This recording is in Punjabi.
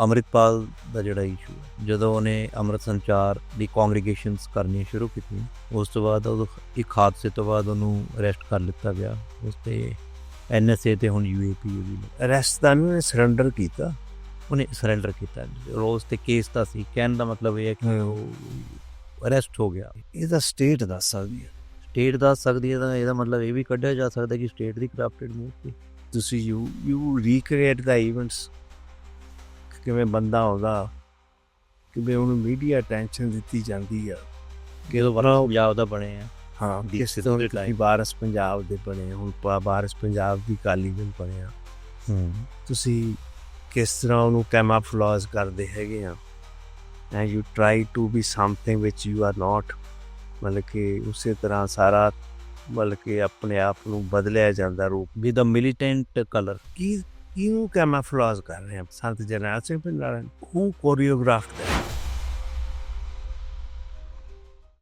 ਅੰਮ੍ਰਿਤਪਾਲ ਦਾ ਜਿਹੜਾ ਇਸ਼ੂ ਹੈ ਜਦੋਂ ਉਹਨੇ ਅੰਮ੍ਰਿਤ ਸੰਚਾਰ ਦੀ ਕੰਗਰੀਗੇਸ਼ਨਸ ਕਰਨੀਆਂ ਸ਼ੁਰੂ ਕੀਤੀਆਂ ਉਸ ਤੋਂ ਬਾਅਦ ਉਹ ਇੱਕ ਹਾਦਸੇ ਤੋਂ ਬਾਅਦ ਉਹਨੂੰ ਅਰੈਸਟ ਕਰ ਲਿੱਤਾ ਗਿਆ ਉਸ ਤੇ ਐਨਐਸਏ ਤੇ ਹੁਣ ਯੂਏਪੀ ਵੀ ਅਰੈਸਟ ਦਾ ਨਹੀਂ ਸਰੈਂਡਰ ਕੀਤਾ। ਉਹਨੇ ਸਰੈਂਡਰ ਕੀਤਾ। ਰੋਜ਼ ਤੇ ਕੇਸ ਤਾਂ ਸੀ। ਕਹਿਣ ਦਾ ਮਤਲਬ ਇਹ ਹੈ ਕਿ ਉਹ ਅਰੈਸਟ ਹੋ ਗਿਆ। ਇਹਦਾ ਸਟੇਟ ਦੱਸ ਸਕਦੀ ਹੈ। ਸਟੇਟ ਦੱਸ ਸਕਦੀ ਹੈ ਤਾਂ ਇਹਦਾ ਮਤਲਬ ਇਹ ਵੀ ਕੱਢਿਆ ਜਾ ਸਕਦਾ ਕਿ ਸਟੇਟ ਦੀ ਕਰਪਟਡ ਮੂਵ ਸੀ ਤੁਸੀਂ ਯੂ ਯੂ ਰੀਕ੍ਰੀਏਟ ਦਾ ਇਵੈਂਟਸ ਕਿਵੇਂ ਬੰਦਾ ਆਉਂਦਾ ਕਿਵੇਂ ਉਹਨੂੰ ਮੀਡੀਆ ਅਟੈਂਸ਼ਨ ਦਿੱਤੀ ਜਾਂਦੀ ਆ ਕਿ ਉਹ ਬੜਾ ਪੰਜਾਬ ਦਾ ਬਣੇ ਆ। ਹਾਂ ਕਿਸ ਤੋਂ line। ਵਾਰਸ ਪੰਜਾਬ ਦੇ ਬਣੇ ਹੁਣ ਵਾਰਸ ਪੰਜਾਬ ਦੀ ਕਾਲੀ ਦਿਨ ਬਣੇ ਆ। ਹੂੰ। ਤੁਸੀਂ ਕਿਸ ਤਰ੍ਹਾਂ ਉਹਨੂੰ ਕੈਮਾਫਲੋਜ਼ ਕਰਦੇ ਹੈਗੇ ਆ? And you try to be something which you are not ਮਤਲਬ ਕਿ ਉਸੇ ਤਰ੍ਹਾਂ ਸਾਰਾ ਮਤਲਬ ਕਿ ਆਪਣੇ ਆਪ ਨੂੰ ਬਦਲਿਆ ਜਾਂਦਾ ਰੂਪ। ਵਿਦ ਅ ਮਿਲੀਟੈਂਟ ਕਲਰ ਕੀ ਕਿਹਨੂੰ ਕੈਮਾਫਲੋਜ਼ ਕਰ ਰਹੇ ਆ ਸੰਤ ਜਰਨੈਲ ਸਿੰਘ ਭੰਡਾਰਨ ਹੂ ਕੋਰੀਓਗ੍ਰਾਫ ਕਰ